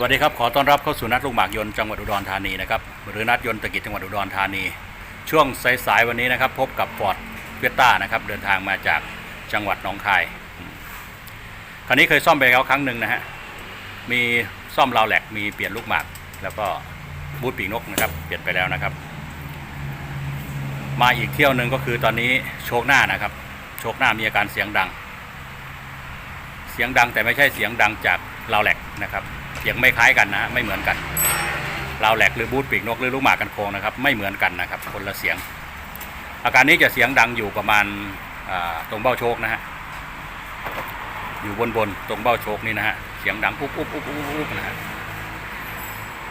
วัสดีครับ ขอต้อนรับเข้าสู่นัดลูกหมากยนต์จังหวัดอุดรธานีนะครับหรือนัดยนต์ตะกิจจังหวัดอุดรธานี ช่วงสายๆวันนี้นะครับ พบกับฟอร์ดเวียต้านะครับเดินทางมาจากจังหวัดหนองคายคันนี้เคยซ่อมไปแล้วครั้งหนึ่งนะฮะมีซ่อมราวแหลกมีเปลี่ยนลูกหมาก แล้วก็บูทปีกนกนะครับ เปลี่ยนไปแล้วนะครับ มาอีกเที่ยวหนึ่งก็คือตอนนี้โชคหน้านะครับ โชคหน้ามีอาการเสียงดัง เสียงดังแต่ไม่ใช่เสียงดังจากราวแหลกนะครับ เสียงไม่คล้ายกันนะฮะไม่เหมือนกันราวแหลกหรือบูทปีกนกหรือลูกหมากกันโคงนะครับ ไม่เหมือนกันนะครับ คนละเสียง อาการนี้จะเสียงดังอยู่ประมาณตรงเบ้าโชคนะฮะอยู่บนบนตรงเบ้าโชคนี่นะฮะเสียงดังอุ๊บอุ๊บอุ๊บอุ๊บอุ๊บนะฮะ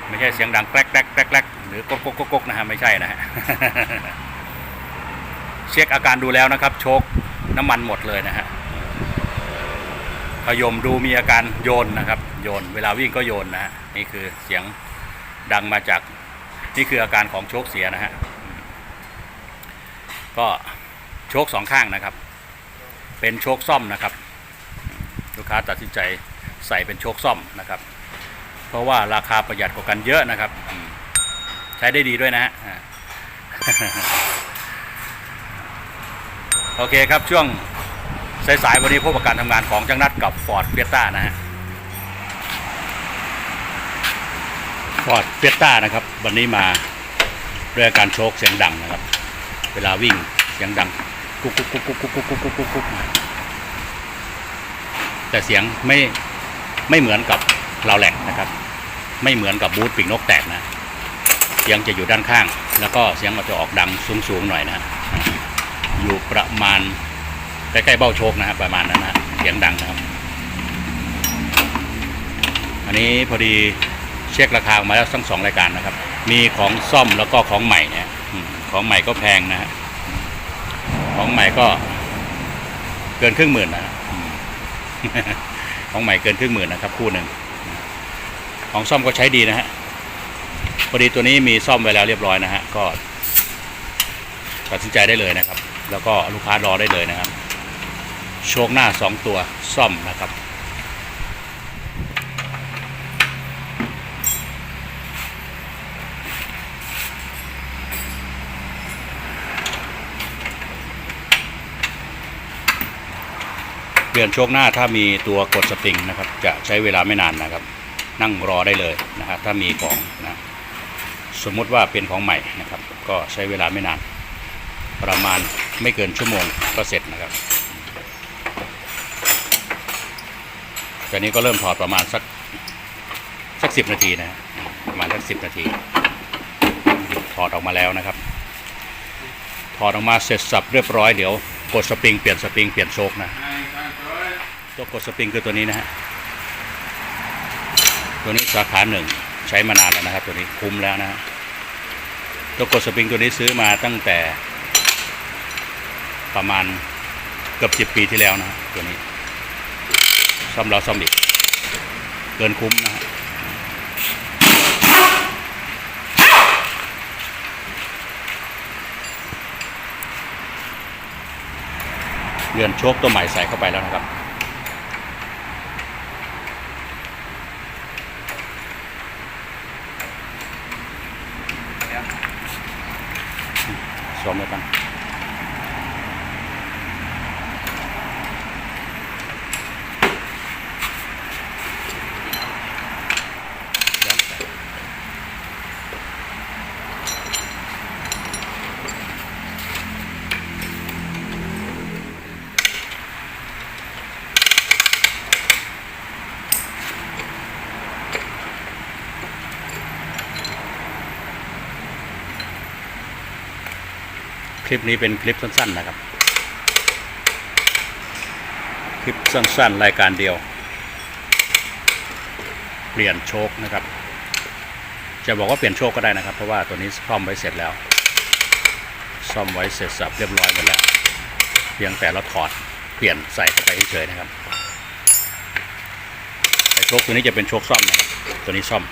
ไม่ใช่เสียงดังแกรกแกรกแกรกแกรกหรือก๊กก๊กก๊กก๊กนะฮะไม่ใช่นะฮะเช็คอาการดูแล้วนะครับ โชคน้ำมันหมดเลยนะฮะ พยมดูมีอาการโยนนะครับ โยนเวลาวิ่งก็โยนนะฮะนี่คือเสียงดังมาจากนี่คืออาการของโชคเสียนะฮะก็โชคสองข้างนะครับ เป็นโชคซ่อมนะครับ ลูกค้าตัดสินใจใส่เป็นโชคซ่อมนะครับ เพราะว่าราคาประหยัดกว่ากันเยอะนะครับ ใช้ได้ดีด้วยนะฮะโอเคครับช่วง สายๆวันนี้พบกับการทำงานของจังนัดกับฟอร์ดเฟียต้านะฮะฟอร์ดเฟียต้านะครับ วันนี้มาด้วยการโชคเสียงดังนะครับ เวลาวิ่งเสียงดังกุ๊กกุ๊กกุ๊กกุ๊กกุ๊กกุ๊กกุ๊กกุ๊กกุ๊กแต่เสียงไม่ไม่เหมือนกับเราแหลกนะครับ ไม่เหมือนกับบูธปีกนกแตกนะเสียงจะอยู่ด้านข้าง แล้วก็เสียงมันจะออกดังสูงๆหน่อยนะอยู่ประมาณ ใกล้ๆเบ้าโชคนะครับประมาณนั้นนะเสียงดังนะครับ อันนี้พอดีเช็คราคาออกมาแล้วทั้งสองรายการนะครับ มีของซ่อมแล้วก็ของใหม่เนี่ยของใหม่ก็แพงนะฮะของใหม่ก็เกินครึ่งหมื่นนะฮะของใหม่เกินครึ่งหมื่นนะครับ คู่หนึ่งของซ่อมก็ใช้ดีนะฮะพอดีตัวนี้มีซ่อมไว้แล้วเรียบร้อยนะฮะก็ตัดสินใจได้เลยนะครับ แล้วก็ลูกค้ารอได้เลยนะครับ โชคหน้าสองตัวซ่อมนะครับ เปลี่ยนโชคหน้าถ้ามีตัวกดสปริงนะครับ จะใช้เวลาไม่นานนะครับ นั่งรอได้เลยนะครับถ้ามีของนะสมมติว่าเป็นของใหม่นะครับ ก็ใช้เวลาไม่นาน ประมาณไม่เกินชั่วโมงก็เสร็จนะครับ อนนี้ก็เริ่มถอดประมาณสักสักสิบนาทีนะประมาณสักสิบนาที ถอดออกมาแล้วนะครับ ถอดออกมาเสร็จสับเรียบร้อยเดี๋ยวกดสปริงเปลี่ยนสปริงเปลี่ยนโชคนะตัวกดสปริงคือตัวนี้นะฮะตัวนี้สาขาหนึ่งใช้มานานแล้วนะครับ ตัวนี้คุ้มแล้วนะฮะตัวกดสปริงตัวนี้ซื้อมาตั้งแต่ประมาณเกือบสิบ10ปีที่แล้วนะตัวนี้ ซ่อมแล้วซ่อมอีก เกินคุ้มนะฮะเรือนโชคตัวใหม่ใส่เข้าไปแล้วนะครับซ่อมแล้วกัน ค ลิปนี้เป็นคลิปสั้นๆนะครับ คลิปสั้นๆ รายการเดียว เปลี่ยนโชคนะครับ จะบอกว่าเปลี่ยนโชคก็ได้นะครับ เพราะว่าตัวนี้ซ่อมไว้เสร็จแล้ว ซ่อมไว้เสร็จสับเรียบร้อยหมดแล้ว เพียงแต่เราถอดเปลี่ยนใส่เข้าไปเฉยๆนะครับแต่โชคตัวนี้จะเป็นโชคซ่อมนะครับตัวนี้ซ่อม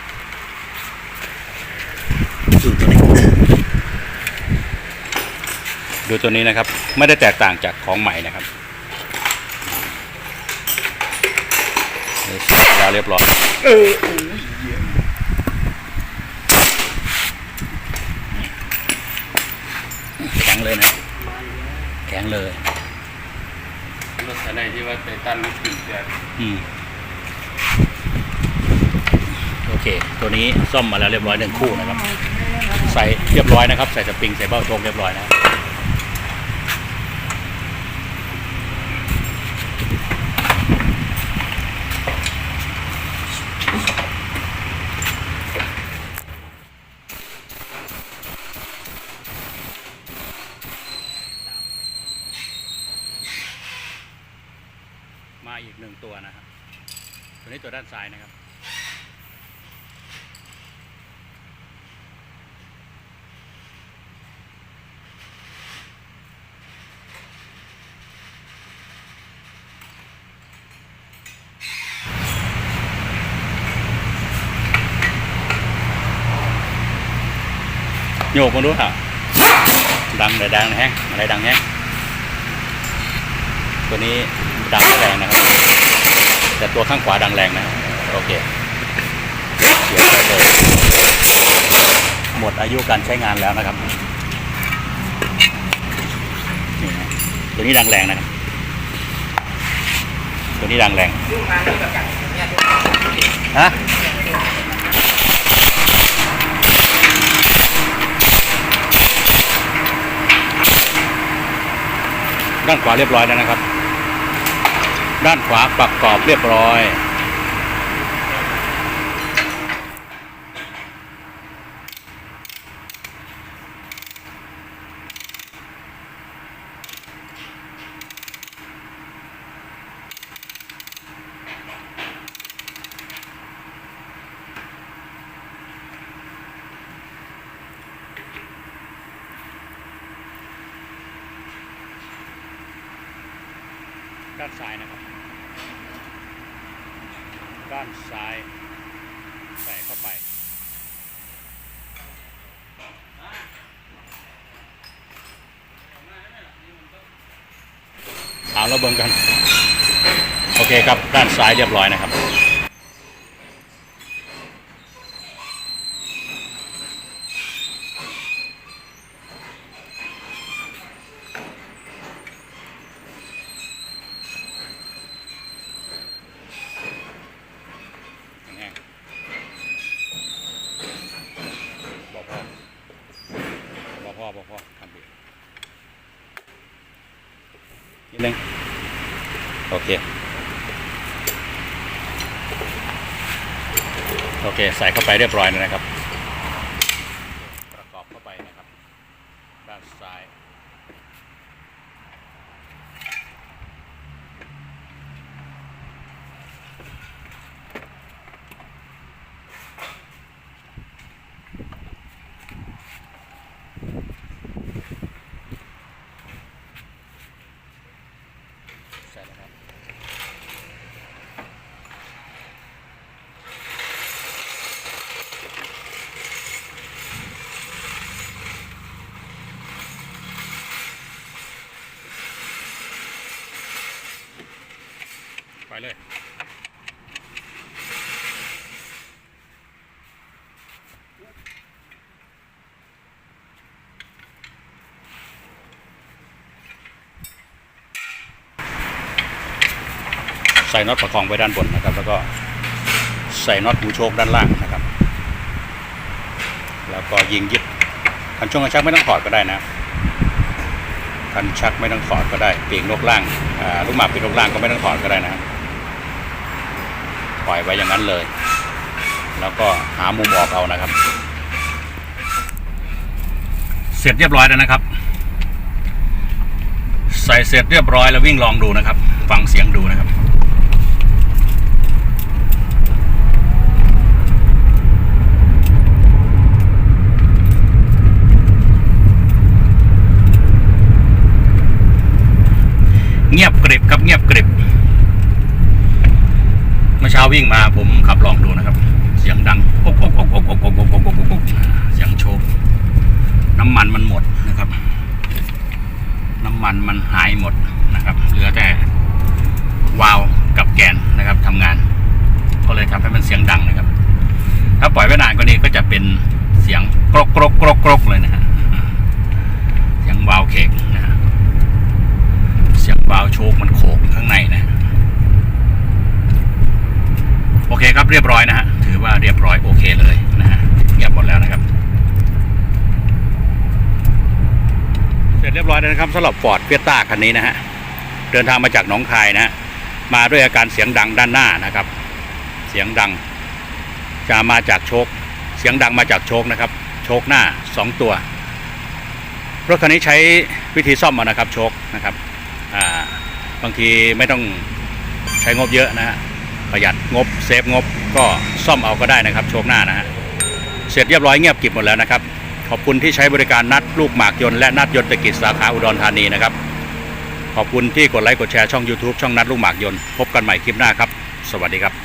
ดูตัวนี้ ดูตัวนี้นะครับ ไม่ได้แตกต่างจากของใหม่นะครับแล้วเรียบร้อยแข็งเลยนะ แข็งเลยรถอะไรที่ว่าไตตันไม่ถึงเต่อืโอเค ตัวนี้ซ่อมมาแล้วเรียบร้อยหนึ่งคู่นะครับ ใส่เรียบร้อยนะครับ ใส่สปริงใส่เบ้าโชงเรียบร้อยนะ ตัวด้านซ้ายนะครับ โยกมาดูค่ะดังเลยดังแห้งอะไรดังแห้งตัวนี้ดังแรงนะครับ แต่ตัวข้างขวาดังแรงนะ โอเคเสียไปเลยหมดอายุการใช้งานแล้วนะครับนี่นะตัวนี้ดังแรงนะครับ ตัวนี้ดังแรงฮะด้านขวาเรียบร้อยแล้วนะครับ ด้านขวาประกอบเรียบร้อย ด้านซ้ายนะครับานซ้าย ใส่เข้าไป เอาแล้วเบิ่งกัน โอเคครับ ด้านซ้ายเรียบร้อยนะครับ แห้งๆบอกพ่อบอกพ่อบอกพ่อทำดีนิดนึง โอเค โอเค ใส่เข้าไปเรียบร้อยแล้วนะครับ ประกอบเข้าไปนะครับ ด้านซ้าย ใส่แล้วครับ ไปเลย ใส่น็อตประคองไว้ด้านบนนะครับ แล้วก็ใส่น็อตหูโชคด้านล่างนะครับ แล้วก็ยิงยึดคันช่วงคันชักไม่ต้องถอดก็ได้นะคันชักไม่ต้องถอดก็ได้เปีกนกล่างอ่าลูกหมากปีกนกล่างก็ไม่ต้องถอดก็ได้นะ ปล่อยไว้อย่างนั้นเลย แล้วก็หามุมออกเอานะครับ เสร็จเรียบร้อยแล้วนะครับ ใส่เสร็จเรียบร้อยแล้ววิ่งลองดูนะครับ ฟังเสียงดูนะครับเงียบกริบครับเงียบกริบ มื่อเช้าวิ่งมาผมขับลองดูนะครับ เสียงดัง ครับเรียบร้อยนะฮะถือว่าเรียบร้อยโอเคเลยนะฮะเงียบหมดแล้วนะครับ เสร็จเรียบร้อยแล้วนะครับสำหรับฟอร์ดเฟียต้าคันนี้นะฮะเดินทางมาจากหนองคายนะฮะมาด้วยอาการเสียงดังด้านหน้านะครับ เสียงดังจะมาจากโชคเสียงดังมาจากโชคนะครับ โชคหน้าสองตัวรถคันนี้ใช้วิธีซ่อมเอานะครับโชคนะครับบางทีไม่ต้องใช้งบเยอะนะฮะ ประหยัดงบเซฟงบก็ซ่อมเอาก็ได้นะครับ โชคหน้านะฮะเสร็จเรียบร้อยเงียบกิบหมดแล้วนะครับ ขอบคุณที่ใช้บริการนัดลูกหมากยนต์และนัดยนต์ตะกิจสาขาอุดรธานีนะครับ ขอบคุณที่กดไลค์กดแชร์ช่อง YouTube ช่องนัดลูกหมากยนต์พบกันใหม่คลิปหน้าครับ สวัสดีครับ